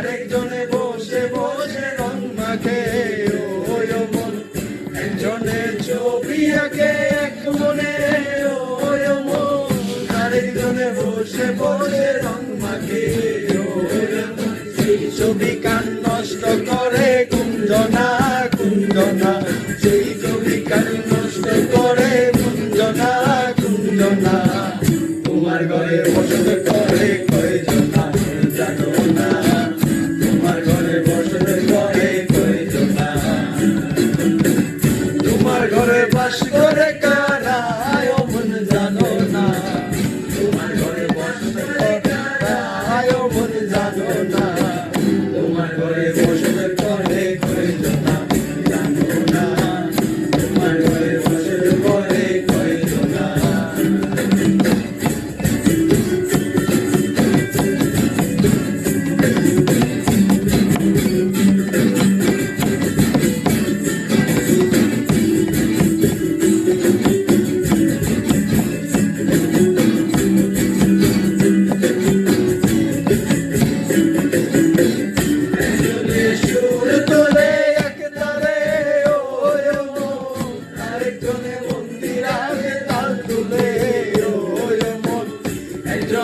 আরেকজনে বসে বসে রং মাখে। ওই মন, একজনে ছবি আঁকে, এক মনে। ওই মন, আরেকজনে বসে বসে রং মাখে। ছবি কান নষ্ট করে কুঞ্জনা কুঞ্জনা সেই ছবি কান নষ্ট করে কুঞ্জনা কুঞ্জনা তোমার ঘরে বসে করে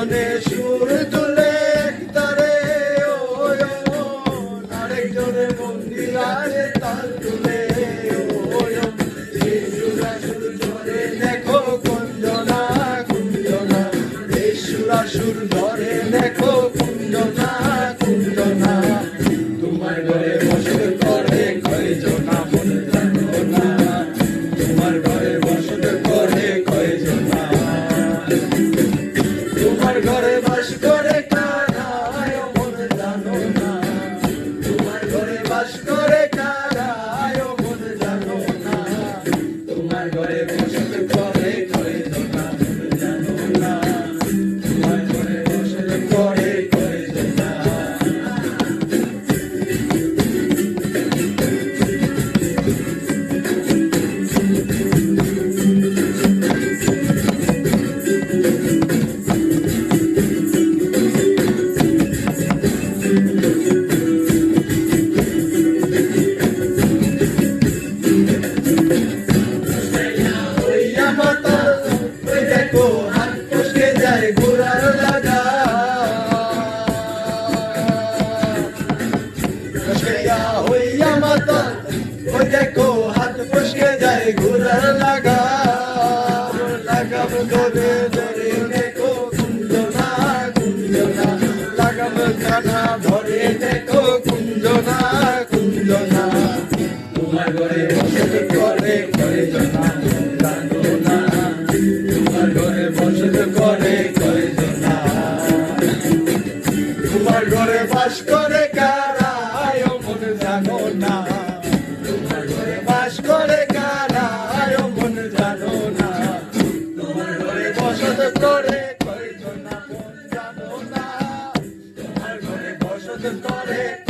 গানে সুর তুলে তারে আরেকজনের মন্দির আছে তার তুলে দেখো কুঞ্জনা কুঞ্জনা সুর ধরে Never go to দেখো, হাত পুষকে যায় ঘুরার লাগাম। ধরে ধরে দেখো কুঞ্জ না ধরে দেখো কুঞ্জ না তোমার ঘরে বসে করে করে জনা। তোমার ঘরে বসে করে করে জনা। তোমার ঘরে বাস করে কারা? cantare.